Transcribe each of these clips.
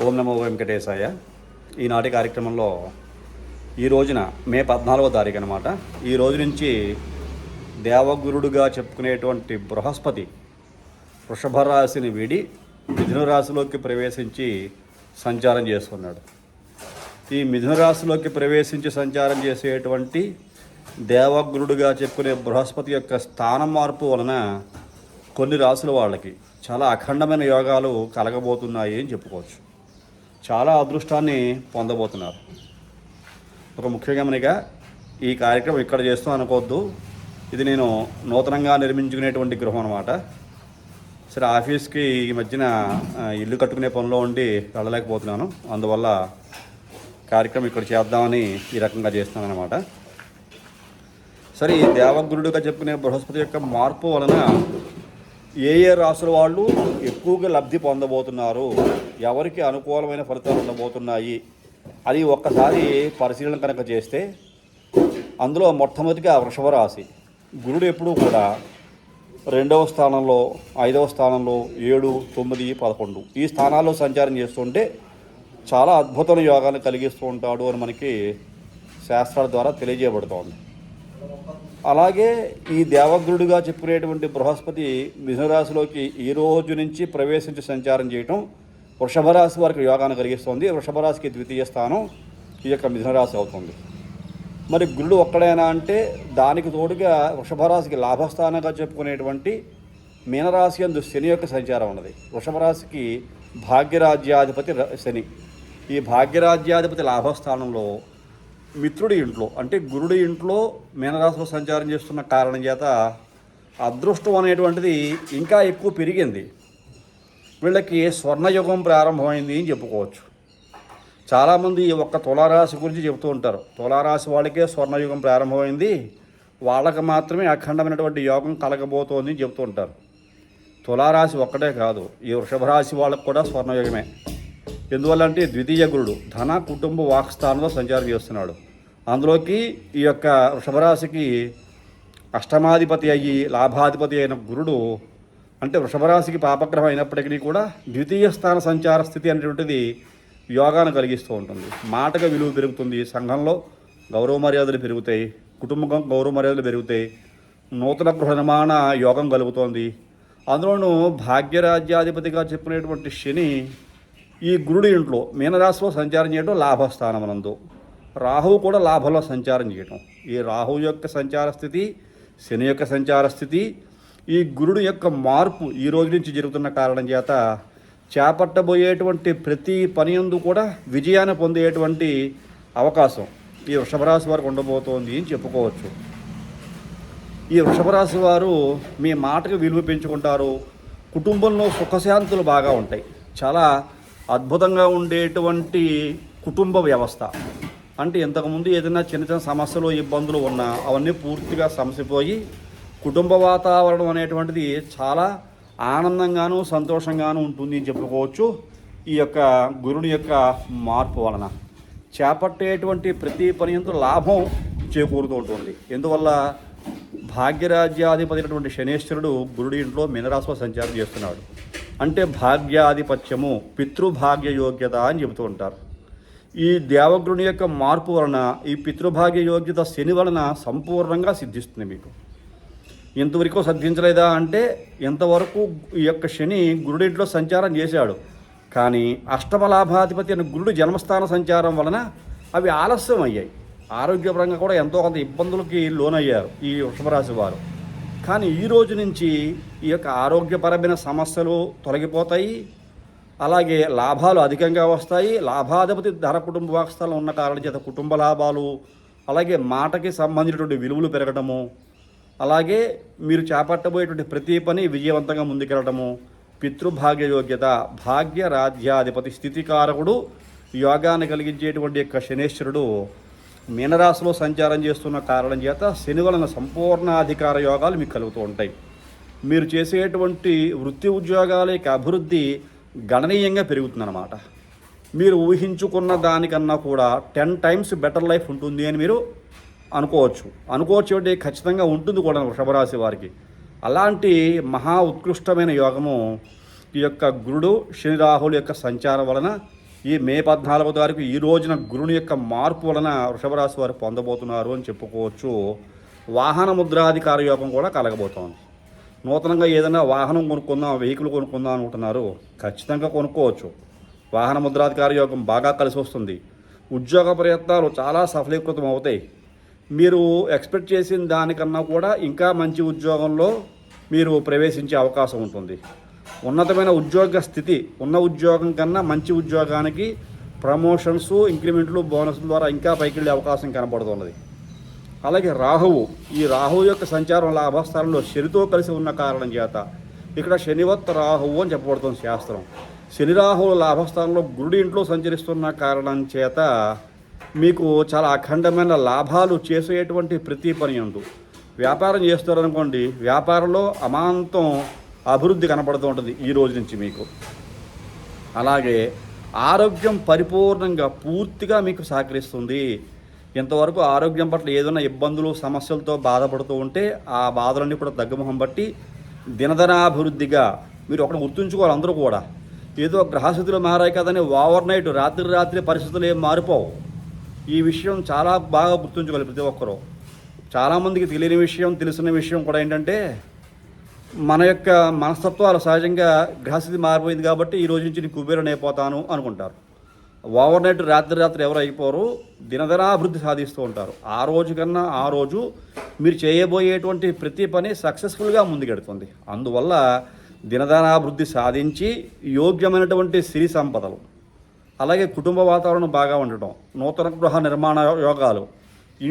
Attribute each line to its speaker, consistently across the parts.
Speaker 1: ఓం నమో వెంకటేశాయ. ఈనాటి కార్యక్రమంలో ఈ రోజున మే పద్నాలుగో తారీఖు అనమాట ఈ రోజు నుంచి దేవగురుడుగా చెప్పుకునేటువంటి బృహస్పతి వృషభ రాశిని వీడి మిథున రాశిలోకి ప్రవేశించి సంచారం చేస్తున్నాడు. ఈ మిథున రాశిలోకి ప్రవేశించి సంచారం చేసేటువంటి దేవగురుడుగా చెప్పుకునే బృహస్పతి యొక్క స్థానం మార్పు వలన కొన్ని రాసుల వాళ్ళకి చాలా అఖండమైన యోగాలు కలగబోతున్నాయి అని చెప్పుకోవచ్చు. చాలా అదృష్టాన్ని పొందబోతున్నారు. ఒక ముఖ్య గమనిక ఈ కార్యక్రమం ఇక్కడ చేస్తాం అనుకోవద్దు. ఇది నేను నూతనంగా నిర్మించుకునేటువంటి గృహం అనమాట సరే ఆఫీస్కి ఈ మధ్యన ఇల్లు కట్టుకునే పనిలో ఉండి వెళ్ళలేకపోతున్నాను. అందువల్ల కార్యక్రమం ఇక్కడ చేద్దామని ఈ రకంగా చేస్తున్నాను అనమాట సరే ఈ దేవగురుడుగా చెప్పుకునే బృహస్పతి యొక్క మార్పు వలన ఏ ఏ రాసుల వాళ్ళు ఎక్కువగా లబ్ధి పొందబోతున్నారు? ఎవరికి అనుకూలమైన ఫలితాలు ఉండబోతున్నాయి అది ఒక్కసారి పరిశీలన కనుక చేస్తే అందులో మొట్టమొదటిగా వృషభ రాశి. గురుడు ఎప్పుడూ కూడా రెండవ స్థానంలో ఐదవ స్థానంలో ఏడు తొమ్మిది పదకొండు ఈ స్థానాల్లో సంచారం చేస్తుంటే చాలా అద్భుతమైన యోగాన్ని కలిగిస్తూ ఉంటాడు అని మనకి శాస్త్రాల ద్వారా తెలియజేయబడుతోంది అలాగే ఈ దేవగురుడుగా చెప్పుకునేటువంటి బృహస్పతి మిథునరాశిలోకి ఈ రోజు నుంచి ప్రవేశించి సంచారం చేయటం వృషభ రాశి వారికి యోగాన్ని కలిగిస్తుంది. వృషభ రాశికి ద్వితీయ స్థానం ఈ యొక్క మిథునరాశి అవుతుంది. మరి గురుడు ఒక్కడైనా అంటే దానికి తోడుగా వృషభ రాశికి లాభస్థానంగా చెప్పుకునేటువంటి మీనరాశి అందు శని యొక్క సంచారం ఉన్నది. వృషభ రాశికి భాగ్యరాజ్యాధిపతి ర- శని. ఈ భాగ్యరాజ్యాధిపతి లాభస్థానంలో మిత్రుడి ఇంట్లో అంటే గురుడి ఇంట్లో మీనరాశిలో సంచారం చేస్తున్న కారణం చేత అదృష్టం అనేటువంటిది ఇంకా ఎక్కువ పెరిగింది. వీళ్ళకి స్వర్ణయుగం ప్రారంభమైంది అని చెప్పుకోవచ్చు. చాలామంది ఈ ఒక్క తులారాశి గురించి చెబుతూ ఉంటారు. తులారాశి వాళ్ళకే స్వర్ణయుగం ప్రారంభమైంది. వాళ్ళకి మాత్రమే అఖండమైనటువంటి యోగం కలగబోతోంది అని చెబుతూ ఉంటారు. తులారాశి ఒక్కటే కాదు ఈ వృషభ రాశి వాళ్ళకు కూడా స్వర్ణయుగమే. ఎందువల్ల అంటే ద్వితీయ గురుడు ధన కుటుంబ వాక్స్థానంలో సంచారం చేస్తున్నాడు. అందులోకి ఈ యొక్క వృషభరాశికి అష్టమాధిపతి అయ్యి లాభాధిపతి అయిన గురుడు అంటే వృషభరాశికి పాపగ్రహం అయినప్పటికీ కూడా ద్వితీయ స్థాన సంచార స్థితి అనేటువంటిది యోగాను కలిగిస్తూ ఉంటుంది. మాటగా విలువ పెరుగుతుంది. సంఘంలో గౌరవ మర్యాదలు పెరుగుతాయి. కుటుంబం గౌరవ మర్యాదలు పెరుగుతాయి. నూతన గృహ నిర్మాణ యోగం కలుగుతోంది. అందులోనూ భాగ్యరాజ్యాధిపతిగా చెప్పినటువంటి శని ఈ గురుడి ఇంట్లో మీనరాశిలో సంచారం చేయడం లాభస్థానమనందు. రాహువు కూడా లాభంలో సంచారం చేయటం. ఈ రాహువు యొక్క సంచార స్థితి శని యొక్క సంచార స్థితి ఈ గురుడు యొక్క మార్పు ఈ రోజు నుంచి జరుగుతున్న కారణం చేత చేపట్టబోయేటువంటి ప్రతి పని యందు కూడా విజయాన్ని పొందేటువంటి అవకాశం ఈ వృషభరాశి వారికి ఉండబోతోంది అని చెప్పుకోవచ్చు. ఈ వృషభరాశి వారు మీ మాటకు విలువ పెంచుకుంటారు. కుటుంబంలో సుఖశాంతులు బాగా ఉంటాయి. చాలా అద్భుతంగా ఉండేటువంటి కుటుంబ వ్యవస్థ. అంటే ఇంతకుముందు ఏదైనా చిన్న చిన్న సమస్యలు ఇబ్బందులు ఉన్నా అవన్నీ పూర్తిగా సమసిపోయి కుటుంబ వాతావరణం అనేటువంటిది చాలా ఆనందంగాను సంతోషంగాను ఉంటుంది అని చెప్పుకోవచ్చు. ఈ యొక్క గురుని యొక్క మార్పు వలన చేపట్టేటువంటి ప్రతి పని ఎంతో లాభం చేకూరుతూ ఉంటుంది. ఎందువల్ల భాగ్యరాజ్యాధిపతి అయినటువంటి శనేశ్వరుడు గురుడి ఇంట్లో మీనరాశిలో సంచారం చేస్తున్నాడు. అంటే భాగ్యాధిపత్యము పితృభాగ్య యోగ్యత అని చెబుతూ ఉంటారు. ఈ దేవగురుని యొక్క మార్పు వలన ఈ పితృభాగ్య యోగ్యత శని వలన సంపూర్ణంగా సిద్ధిస్తుంది మీకు. ఇంతవరకు సిద్ధించలేదా అంటే ఇంతవరకు ఈ యొక్క శని గురుడింట్లో సంచారం చేశాడు. కానీ అష్టమ లాభాధిపతి గురుడు జన్మస్థాన సంచారం వలన అవి ఆలస్యం అయ్యాయి ఆరోగ్యపరంగా కూడా ఎంతో కొంత ఇబ్బందులకి లోనయ్యారు ఈ వృషభరాశి వారు. కానీ ఈ రోజు నుంచి ఈ యొక్క ఆరోగ్యపరమైన సమస్యలు తొలగిపోతాయి. అలాగే లాభాలు అధికంగా వస్తాయి. లాభాధిపతి ధర కుటుంబ వాస్తవాలు ఉన్న కారణం చేత కుటుంబ లాభాలు అలాగే మాటకి సంబంధించినటువంటి విలువలు పెరగటము అలాగే మీరు చేపట్టబోయేటువంటి ప్రతి పని విజయవంతంగా ముందుకెళ్ళటము పితృభాగ్య యోగ్యత భాగ్య రాజ్యాధిపతి స్థితికారకుడు యోగాన్ని కలిగించేటువంటి యొక్క శనేశ్వరుడు మీనరాశిలో సంచారం చేస్తున్న కారణం చేత శని వలన సంపూర్ణ అధికార యోగాలు మీకు కలుగుతూ ఉంటాయి. మీరు చేసేటువంటి వృత్తి ఉద్యోగాల యొక్క అభివృద్ధి గణనీయంగా పెరుగుతుందన్నమాట. మీరు ఊహించుకున్న దానికన్నా కూడా టెన్ టైమ్స్ బెటర్ లైఫ్ ఉంటుంది అని మీరు అనుకోవచ్చు. అనుకోవచ్చు అంటే ఖచ్చితంగా ఉంటుంది కూడా వృషభరాశి వారికి. అలాంటి మహా ఉత్కృష్టమైన యోగము ఈ యొక్క గురుడు శని రాహుల యొక్క సంచారం వలన ఈ మే పద్నాలుగో తారీఖు ఈ రోజున గురుని యొక్క మార్పు వలన వృషభరాశి వారు పొందబోతున్నారు అని చెప్పుకోవచ్చు. వాహన ముద్రాధికార యోగం కూడా కలగబోతోంది. నూతనంగా ఏదైనా వాహనం కొనుక్కుందాం వెహికల్ కొనుక్కుందాం అనుకుంటున్నారు. ఖచ్చితంగా కొనుక్కోవచ్చు. వాహన ముద్రాధికార యోగం బాగా కలిసి వస్తుంది. ఉద్యోగ ప్రయత్నాలు చాలా సఫలీకృతం అవుతాయి మీరు ఎక్స్పెక్ట్ చేసిన దానికన్నా కూడా ఇంకా మంచి ఉద్యోగంలో మీరు ప్రవేశించే అవకాశం ఉంటుంది. ఉన్నతమైన ఉద్యోగ స్థితి ఉన్న ఉద్యోగం కన్నా మంచి ఉద్యోగానికి ప్రమోషన్స్ ఇంక్రిమెంట్లు బోనస్ల ద్వారా ఇంకా పైకి వెళ్ళే అవకాశం కనబడుతున్నది. అలాగే రాహువు ఈ రాహువు యొక్క సంచారం లాభస్థానంలో శనితో కలిసి ఉన్న కారణం చేత ఇక్కడ శనివత్త రాహువు అని చెప్పబడుతుంది శాస్త్రం. శని రాహువు లాభస్థానంలో గురుడి ఇంట్లో సంచరిస్తున్న కారణం చేత మీకు చాలా అఖండమైన లాభాలు చేసేటువంటి ప్రతి పని ఉండు వ్యాపారం చేస్తారనుకోండి వ్యాపారంలో అమాంతం అభివృద్ధి కనపడుతూ ఉంటుంది ఈ రోజు నుంచి మీకు. అలాగే ఆరోగ్యం పరిపూర్ణంగా పూర్తిగా మీకు సహకరిస్తుంది. ఇంతవరకు ఆరోగ్యం పట్ల ఏదైనా ఇబ్బందులు సమస్యలతో బాధపడుతూ ఉంటే ఆ బాధలన్నీ కూడా తగ్గుముఖం బట్టి దినదనాభివృద్ధిగా మీరు ఒకటి గుర్తుంచుకోవాలి అందరూ కూడా. ఏదో గ్రహస్థితులు మారాయి కదని ఓవర్ నైట్ రాత్రి రాత్రి పరిస్థితులు ఏం మారిపోవు. ఈ విషయం చాలా బాగా గుర్తుంచుకోవాలి ప్రతి ఒక్కరూ. చాలామందికి తెలియని విషయం తెలిసిన విషయం కూడా ఏంటంటే మన యొక్క మనస్తత్వాలు సహజంగా గ్రహస్థితి మారిపోయింది కాబట్టి ఈ రోజు నుంచి నేను కుబేరుని అయిపోతాను అనుకుంటారు. ఓవర్ నైట్ రాత్రి రాత్రి ఎవరు అయిపోరు దినదినాభివృద్ధి సాధిస్తూ ఉంటారు. ఆ రోజు కన్నా ఆ రోజు మీరు చేయబోయేటువంటి ప్రతి పని సక్సెస్ఫుల్గా ముందుకెడుతుంది. అందువల్ల దినదనాభివృద్ధి సాధించి యోగ్యమైనటువంటి సిరి సంపదలు అలాగే కుటుంబ వాతావరణం బాగా ఉండటం నూతన గృహ నిర్మాణ యోగాలు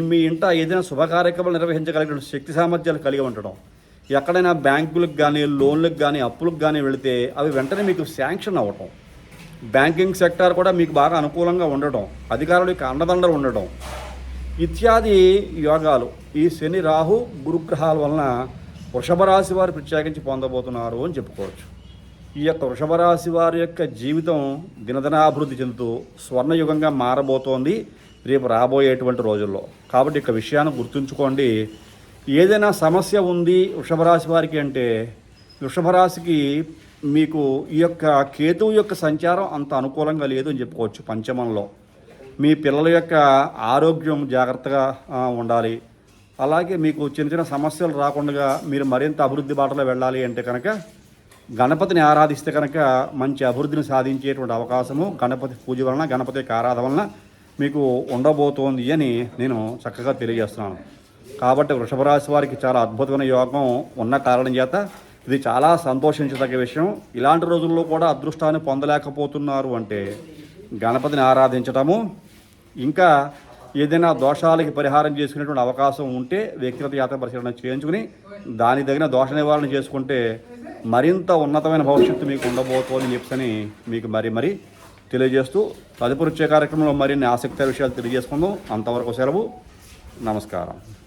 Speaker 1: మీ ఇంట ఏదైనా శుభ కార్యక్రమాలు నిర్వహించగలిగిన శక్తి సామర్థ్యాలు కలిగి ఉండటం ఎక్కడైనా బ్యాంకులకు కానీ లోన్లకు కానీ అప్పులకు కానీ వెళితే అవి వెంటనే మీకు శాంక్షన్ అవ్వటం. బ్యాంకింగ్ సెక్టార్ కూడా మీకు బాగా అనుకూలంగా ఉండటం అధికారుల యొక్క అండదండలు ఉండటం. ఇత్యాది యోగాలు ఈ శని రాహు గురుగ్రహాల వలన వృషభ రాశి వారు ప్రత్యేకించి పొందబోతున్నారు అని చెప్పుకోవచ్చు. ఈ యొక్క వృషభరాశి వారి యొక్క జీవితం దినదినాభివృద్ధి చెందుతూ స్వర్ణయుగంగా మారబోతోంది. రేపు రాబోయేటువంటి రోజుల్లో కాబట్టి ఇక విషయాన్ని గుర్తుంచుకోండి. ఏదైనా సమస్య ఉంది వృషభరాశి వారికి అంటే వృషభరాశికి మీకు ఈ యొక్క కేతువు యొక్క సంచారం అంత అనుకూలంగా లేదు అని చెప్పుకోవచ్చు పంచమంలో. మీ పిల్లల యొక్క ఆరోగ్యం జాగ్రత్తగా ఉండాలి. అలాగే మీకు చిన్న చిన్న సమస్యలు రాకుండా మీరు మరింత అభివృద్ధి బాటలో వెళ్ళాలి అంటే కనుక గణపతిని ఆరాధిస్తే కనుక మంచి అభివృద్ధిని సాధించేటువంటి అవకాశము గణపతి పూజ వలన గణపతి యొక్క ఆరాధన వలన మీకు ఉండబోతోంది అని నేను చక్కగా తెలియజేస్తున్నాను. కాబట్టి వృషభ రాశి వారికి చాలా అద్భుతమైన యోగం ఉన్న కారణం చేత ఇది చాలా సంతోషించదగ్గ విషయం. ఇలాంటి రోజుల్లో కూడా అదృష్టాన్ని పొందలేకపోతున్నారు అంటే గణపతిని ఆరాధించటము ఇంకా ఏదైనా దోషాలకి పరిహారం చేసుకునేటువంటి అవకాశం ఉంటే వ్యక్తిగత యాత్ర పరిశీలన చేయించుకుని దానికి తగిన దోష నివారణ చేసుకుంటే మరింత ఉన్నతమైన భవిష్యత్తు మీకు ఉండబోతోందని చెప్పని మీకు మరి మరి తెలియజేస్తూ తదుపరి వచ్చే కార్యక్రమంలో మరిన్ని ఆసక్తి విషయాలు తెలియజేసుకుందాం. అంతవరకు సెలవు. నమస్కారం.